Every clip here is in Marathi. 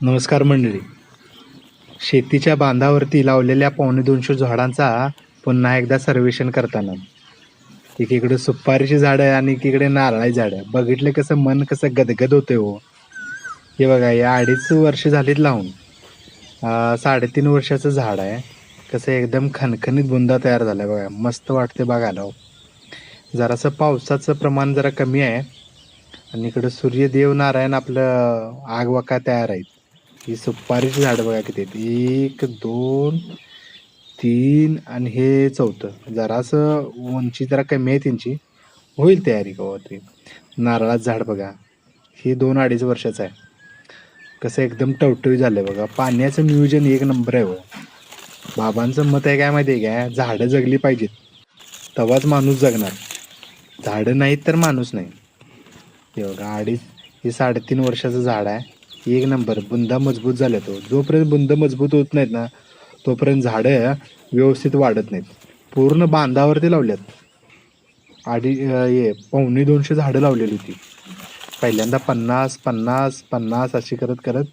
नमस्कार मंडळी. शेतीच्या बांधावरती लावलेल्या पावणे दोनशे झाडांचा पुन्हा एकदा सर्वेक्षण करताना. एकीकडे सुपारीची झाडं आहे आणि एकीकडे नारळाची झाडं आहे. बघितलं कसं मन कसं गदगद होते हो. हे बघा या अडीच वर्ष झालीत लावून. साडेतीन वर्षाचं झाड आहे. कसं एकदम खणखणीत बुंदा तयार झाला बघा. मस्त वाटते बघायला हो. जरासं पावसाचं प्रमाण जरा कमी आहे. आणि इकडं सूर्यदेव नारायण आपलं आगवाका तयार आहेत. ही सुपारीची झाडं बघा किती आहेत. एक दोन तीन आणि हे चौथं. जरासं उंची जरा कमी आहे त्यांची. होईल तयारी कवा हो तरी नारळाचं झाड बघा. हे दोन अडीच वर्षाचं आहे. कसं एकदम टवटवी झालं बघा. पाण्याचं नियोजन एक नंबर आहे हो. बाबांचं मत आहे काय माहिती आहे काय? झाडं जगली पाहिजेत. तेव्हाच माणूस जगणार. झाडं नाहीत तर माणूस नाही. हे बघा अडीच हे साडेतीन वर्षाचं झाड आहे. एक नंबर बुंदा मजबूत झाल्या तो. जोपर्यंत बुंद मजबूत होत नाहीत ना तोपर्यंत झाडं व्यवस्थित वाढत नाहीत. पूर्ण बांधावरती लावल्यात. अडी हे पावणे दोनशे झाडं लावलेली होती. पहिल्यांदा पन्नास पन्नास पन्नास अशी करत करत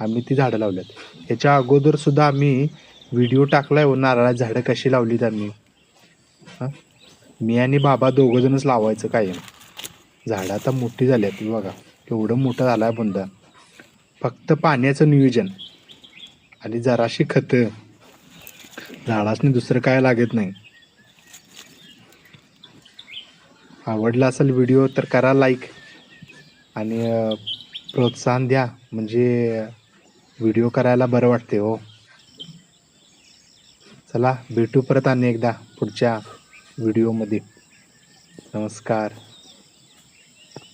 आम्ही ती झाडं लावल्यात. ह्याच्या अगोदर सुद्धा आम्ही व्हिडिओ टाकलाय हो नारळाची झाडं कशी लावलीत आम्ही. हां? मी आणि बाबा दोघंजणच लावायचं कायम. झाडं आता मोठी झाली आहेत बघा. एवढं मोठं झालं आहे बुंदा. फक्त पाण्याचं नियोजन. आणि जराशी खतं. झाडासनी दुसरं काय लागत नाही. आवडला असेल व्हिडिओ तर करा लाईक. आणि प्रोत्साहन द्या. म्हणजे व्हिडिओ करायला बरं वाटते हो. चला भेटू परत आणि एकदा पुढच्या व्हिडिओमध्ये. नमस्कार.